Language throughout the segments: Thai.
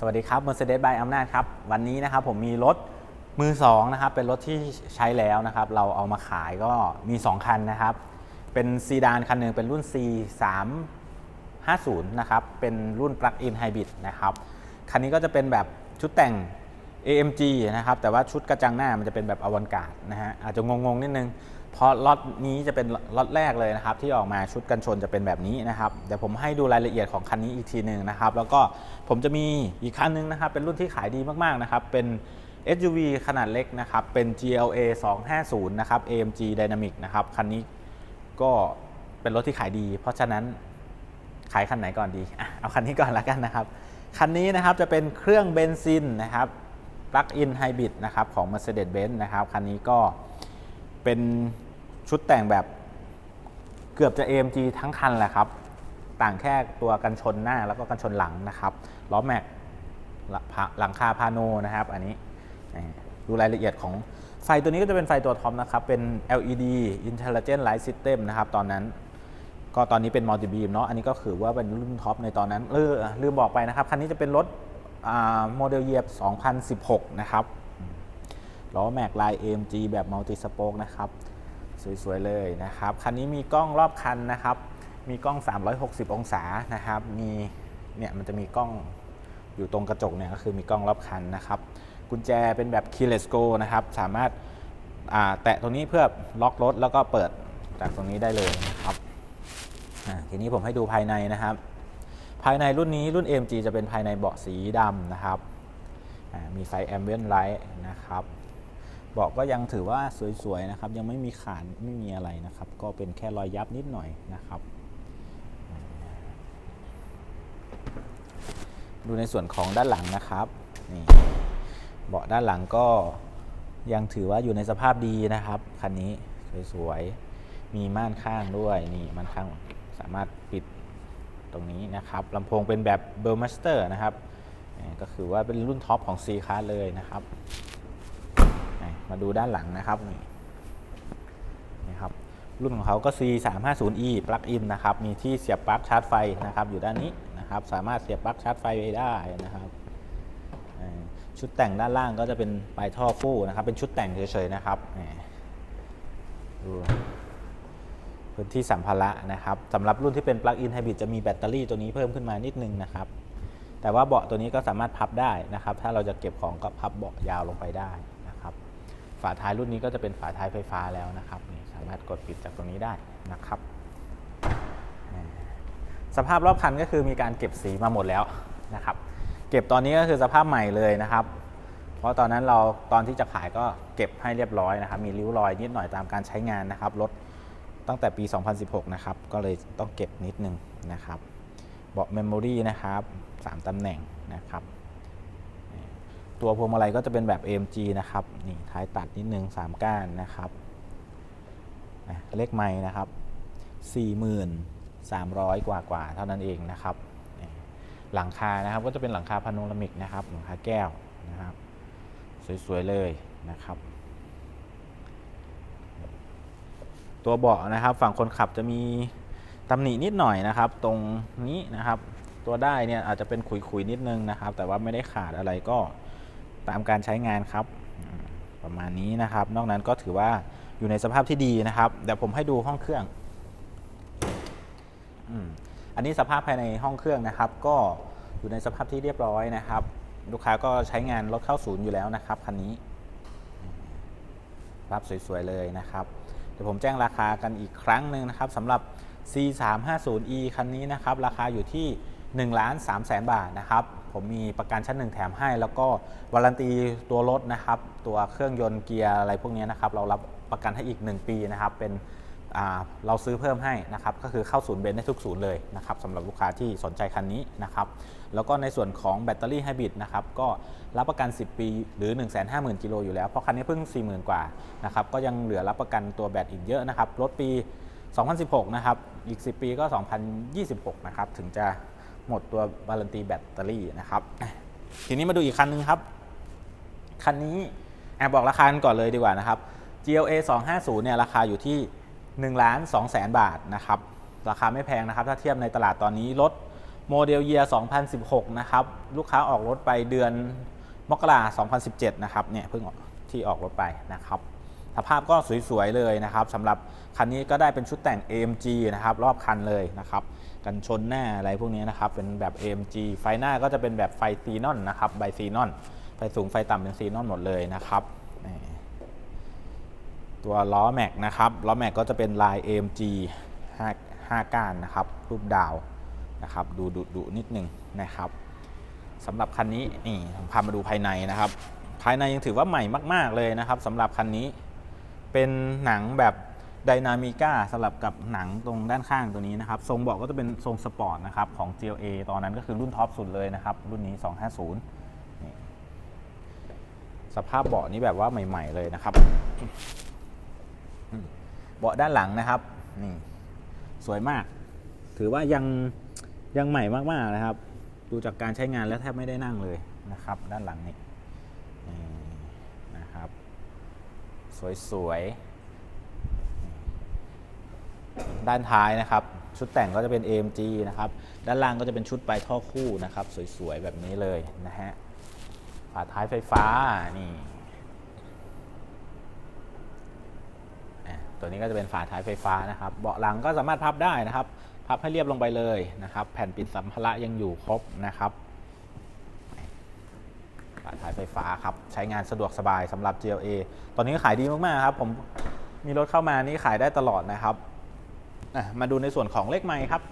สวัสดีครับ Mercedes by อำนาจครับ วันนี้นะครับผมมีรถมือสองนะครับ เป็นรถที่ใช้แล้วนะครับ เราเอามาขายก็มี 2 คันนะครับ เป็นซีดานคันหนึ่งเป็นรุ่น C 3 50นะครับ เป็นรุ่น Plug-in Hybrid นะครับ คันนี้ก็จะเป็นแบบชุดแต่ง AMG นะครับ แต่ว่าชุดกระจังหน้ามันจะเป็นแบบอวันการ์ดนะฮะ อาจจะงงๆนิดนึงเพราะล็อตนี้จะเป็นล็อตแรกเลยนะครับที่ออกมาชุดกันชนจะเป็นแบบนี้นะครับเดี๋ยวผมให้ดูรายละเอียดของคันนี้อีกทีหนึ่งนะครับแล้วก็ผมจะมีอีกคันนึงนะครับเป็นรุ่นที่ขายดีมากๆนะครับเป็น SUV ขนาดเล็กนะครับเป็น GLA 250นะครับ AMG Dynamic นะครับคันนี้ก็เป็นรถที่ขายดี เพราะฉะนั้นขายคันไหนก่อนดีเอาคันนี้ก่อนละกันนะครับคันนี้นะครับจะเป็นเครื่องเบนซินนะครับ Plug-in Hybrid นะครับของ Mercedes-Benz นะครับคันนี้ก็ เป็นชุดแต่งแบบเกือบจะ AMG ทั้งคันแหละครับ ต่างแค่ตัวกันชนหน้าแล้วก็กันชนหลังนะครับ ล้อแม็กหลังคาพาโนนะครับ อันนี้ดูรายละเอียดของไฟตัวนี้ก็จะเป็นไฟตัวท็อปนะครับ เป็น LED Intelligent Light System นะครับตอนนั้น ก็ตอนนี้เป็นมัลติบีมเนาะ อันนี้ก็คือว่าเป็นรุ่นท็อปในตอนนั้นเออลืมบอกไปนะครับ คันนี้จะเป็นรถโมเดลเยียบ2016 นะครับ ล้อแม็กลาย AMG แบบมัลติสโปกนะครับ สวย ๆ เลยนะครับ คันนี้มีกล้องรอบคันนะครับ มีกล้อง 360 องศานะครับ มีเนี่ยมันจะมีกล้องอยู่ตรงกระจกเนี่ยก็คือมีกล้องรอบคันนะครับ กุญแจเป็นแบบ keyless go นะครับ สามารถแตะตรงนี้เพื่อล็อกรถแล้วก็เปิดจากตรงนี้ได้เลยนะครับทีนี้ผมให้ดูภายในนะครับ ภายในรุ่นนี้รุ่น AMG จะเป็นภายในเบาะสีดำนะครับ มีไฟแอมเบียนไลท์นะครับ บาะก็ยังถือว่าสวยๆนะครับ ยังไม่มีขาดไม่มีอะไรนะครับ ก็เป็นแค่รอยยับนิดหน่อยนะครับ ดูในส่วนของด้านหลังนะครับนี่เบาะด้านหลังก็ยังถือว่าอยู่ในสภาพดีนะครับคันนี้สวยๆมีม่านข้างด้วยนี่ม่านข้างสามารถปิดตรงนี้นะครับลำโพงเป็นแบบเบอร์มาสเตอร์นะครับก็คือว่าเป็นรุ่นท็อปของ C ค a s เลยนะครับ มาดูด้านหลังนะครับนี่ครับ รุ่นของเขาก็ C 3 5 0 E ปลั๊กอินนะครับ มีที่เสียบปลั๊กชาร์จไฟนะครับ อยู่ด้านนี้นะครับ สามารถเสียบปลั๊กชาร์จไฟไปได้นะครับชุดแต่งด้านล่างก็จะเป็นปลายท่อฟู่นะครับ เป็นชุดแต่งเฉยๆนะครับดูพื้นที่สัมภาระนะครับสำหรับรุ่นที่เป็นปลั๊กอินไฮบริดจะมีแบตเตอรี่ตัวนี้เพิ่มขึ้นมานิดนึงนะครับ แต่ว่าเบาะตัวนี้ก็สามารถพับได้นะครับ ถ้าเราจะเก็บของก็พับเบาะยาวลงไปได้ ฝาท้ายรุ่นนี้ก็จะเป็นฝาท้ายไฟฟ้าแล้วนะครับนี่สามารถกดปิดจากตรงนี้ได้นะครับ สภาพรอบคันก็คือมีการเก็บสีมาหมดแล้วนะครับ เก็บตอนนี้ก็คือสภาพใหม่เลยนะครับ เพราะตอนนั้นเราตอนที่จะขายก็เก็บให้เรียบร้อยนะครับ มีริ้วรอยนิดหน่อยตามการใช้งานนะครับรถตั้งแต่ปี 2016 นะครับ ก็เลยต้องเก็บนิดนึงนะครับ เบาะเมมโมรีนะครับ 3ตำแหน่งนะครับ ตัวพวงมาลัยก็จะเป็นแบบ AMG นะครับนี่ท้ายตัดนิดนึง3 ก้านนะครับเลขไม้นะครับ 4,300 กว่ากว่าเท่านั้นเองนะครับ หลังคานะครับก็จะเป็นหลังคาพาโนรามิกนะครับหลังคาแก้วนะครับ สวย ๆ เลยนะครับ ตัวเบาะนะครับฝั่งคนขับจะมีตำหนินิดหน่อยนะครับ ตรงนี้นะครับ ตัวได้เนี่ยอาจจะเป็นขุย ๆ นิดนึงนะครับ แต่ว่าไม่ได้ขาดอะไรก็ ตามการใช้งานครับ ประมาณนี้นะครับ นอกนั้นก็ถือว่าอยู่ในสภาพที่ดีนะครับ เดี๋ยวผมให้ดูห้องเครื่องอันนี้สภาพภายในห้องเครื่องนะครับ ก็อยู่ในสภาพที่เรียบร้อยนะครับ ลูกค้าก็ใช้งานรถเข้าศูนย์อยู่แล้วนะครับคันนี้รับสวยๆเลยนะครับ เดี๋ยวผมแจ้งราคากันอีกครั้งหนึ่งนะครับสำหรับ C350e คันนี้นะครับ ราคาอยู่ที่1ล้าน3แสนบาทนะครับ ผมมีประกันชั้นหนึ่งแถมให้ แล้วก็วารันตีตัวรถนะครับ ตัวเครื่องยนต์เกียร์อะไรพวกนี้นะครับ เรารับประกันให้อีก 1 ปีนะครับ เป็นเราซื้อเพิ่มให้นะครับ ก็คือเข้าศูนย์เบนได้ทุกศูนย์เลยนะครับสำหรับลูกค้าที่สนใจคันนี้นะครับ แล้วก็ในส่วนของแบตเตอรี่ไฮบริดนะครับ ก็รับประกัน 10 ปีหรือ 150,000 กิโลอยู่แล้ว เพราะคันนี้เพิ่ง 40,000 กว่านะครับ ก็ยังเหลือรับประกันตัวแบตอีกเยอะนะครับ รถปี 2016 นะครับ อีก 10 ปีก็ 2026 นะครับ ถึงจะ หมดตัวบาลันตีแบตเตอรี่นะครับ ทีนี้มาดูอีกคันนึงครับ คันนี้แอบบอกราคาก่อนเลยดีกว่านะครับ GLA 250เนี่ยราคาอยู่ที่1ล้าน2แสนบาทนะครับ ราคาไม่แพงนะครับ ถ้าเทียบในตลาดตอนนี้รถโมเดลเยียร์2016 นะครับ ลูกค้าออกรถไปเดือนมกราคม2017 นะครับ เนี่ยเพิ่งที่ออกรถไปนะครับ สภาพก็สวยๆเลยนะครับสำหรับคันนี้ก็ได้เป็นชุดแต่ง AMG นะครับ รอบคันเลยนะครับ กันชนหน้าอะไรพวกนี้นะครับ เป็นแบบ AMG ไฟหน้าก็จะเป็นแบบไฟซีนอนนะครับไบซีนอน ไฟสูงไฟต่ำเป็นซีนอนหมดเลยนะครับ ตัวล้อแม็กนะครับ ล้อแม็กก็จะเป็นลาย AMG 5 5ก้านนะครับ รูปดาวนะครับ ดูดุดุนิดนึงนะครับสำหรับคันนี้นี่ผมพามาดูภายในนะครับ ภายในยังถือว่าใหม่มาก ๆเลยนะครับสำหรับคันนี้เป็นหนังแบบ ไดนามิก้าสลับกับหนังตรงด้านข้างตัวนี้นะครับ ทรงเบาะก็จะเป็นทรงสปอร์ตนะครับของ GLA ตอนนั้นก็คือรุ่นท็อปสุดเลยนะครับ รุ่นนี้ 250นี่สภาพเบาะนี้แบบว่าใหม่ ๆ เลยนะครับ เบาะด้านหลังนะครับนี่สวยมาก ถือว่ายังยังใหม่มากๆนะครับ ดูจากการใช้งานแล้วแทบไม่ได้นั่งเลยนะครับ ด้านหลังนี่นี่นะครับ สวยๆ ด้านท้ายนะครับ ชุดแต่งก็จะเป็น AMG นะครับ ด้านล่างก็จะเป็นชุดปลายท่อคู่นะครับ สวยๆ แบบนี้เลยนะฮะฝาท้ายไฟฟ้านี่ตัวนี้ก็จะเป็นฝาท้ายไฟฟ้านะครับ เบาะหลังก็สามารถพับได้นะครับ พับให้เรียบลงไปเลยนะครับ แผ่นปิดสัมภาระยังอยู่ครบนะครับฝาท้ายไฟฟ้าครับ ใช้งานสะดวกสบายสำหรับ GLA ตอนนี้ขายดีมากๆครับ ผมมีรถเข้ามานี่ขายได้ตลอดนะครับ มาดูในส่วนของเลขไมค์ครับ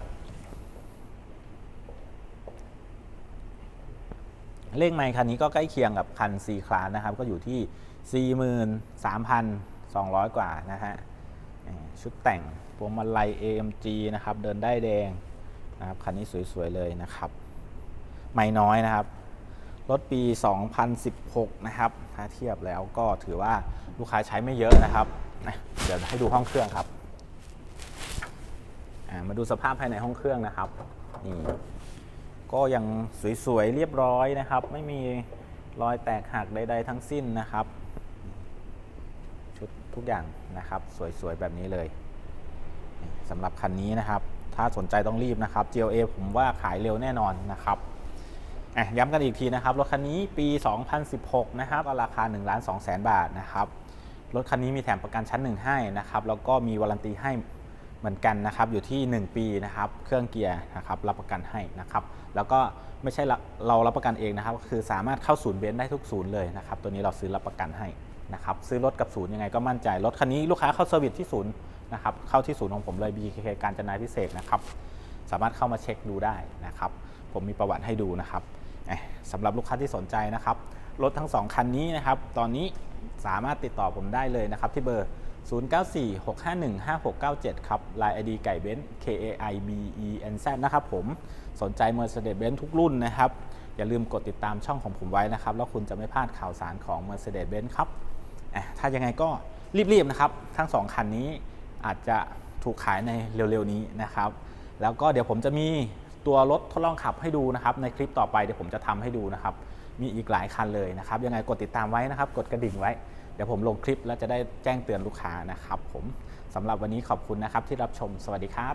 เลขไมค์คันนี้ก็ใกล้เคียงกับคัน C Class นะครับ ก็อยู่ที่ 43,200 กว่านะฮะชุดแต่งพวงมาลัย AMG นะครับ เดินได้แดงนะครับคันนี้สวย ๆ เลยนะครับ ไม่น้อยนะครับ รถปี 2016 นะครับ ถ้าเทียบแล้วก็ถือว่าลูกค้าใช้ไม่เยอะนะครับ เดี๋ยวให้ดูห้องเครื่องครับ อ่ามาดูสภาพภายในห้องเครื่องนะครับนี่ก็ยังสวยๆเรียบร้อยนะครับ ไม่มีรอยแตกหักใด ๆ ทั้งสิ้นนะครับ ชุดทุกอย่างนะครับ สวยๆแบบนี้เลยสำหรับคันนี้นะครับ ถ้าสนใจต้องรีบนะครับ GLA ผมว่าขายเร็วแน่นอนนะครับย้ำกันอีกทีนะครับ รถคันนี้ปี 2016 นะครับราคา1 2 0 0 0 0บาทนะครับ รถคันนี้มีแถมประกันชั้นหนึ่งให้นะครับ แล้วก็มีวารันตีให้ เหมือนกันนะครับอยู่ที่ 1 ปีนะครับเครื่องเกียร์นะครับรับประกันให้นะครับแล้วก็ไม่ใช่เรารับประกันเองนะครับคือสามารถเข้าศูนย์เบนซ์ได้ทุกศูนย์เลยนะครับตัวนี้เราซื้อรับประกันให้นะครับซื้อรถกับศูนย์ยังไงก็มั่นใจรถคันนี้ลูกค้าเข้าเซอร์วิสที่ศูนย์นะครับเข้าที่ศูนย์ของผมเลย BKK การจนาพิเศษนะครับสามารถเข้ามาเช็คดูได้นะครับผมมีประวัติให้ดูนะครับสำหรับลูกค้าที่สนใจนะครับรถทั้ง 2 คันนี้นะครับตอนนี้สามารถติดต่อผมได้เลยนะครับที่เบอร์ 0946515697 ครับ Line ID ไก่เบนซ์ K A I B E N Z นะครับผม สนใจ Mercedes-Benz ทุกรุ่นนะครับ อย่าลืมกดติดตามช่องของผมไว้นะครับ แล้วคุณจะไม่พลาดข่าวสารของ Mercedes-Benz ครับ ถ้ายังไงก็รีบ ๆ นะครับ ทั้ง 2 คันนี้อาจจะถูกขายในเร็ว ๆ นี้นะครับ แล้วก็เดี๋ยวผมจะมีตัวรถทดลองขับให้ดูนะครับ ในคลิปต่อไปเดี๋ยวผมจะทำให้ดูนะครับ มีอีกหลายคันเลยนะครับ ยังไงกดติดตามไว้นะครับ กดกระดิ่งไว้ เดี๋ยวผมลงคลิปแล้วจะได้แจ้งเตือนลูกค้านะครับผมสำหรับวันนี้ขอบคุณนะครับที่รับชมสวัสดีครับ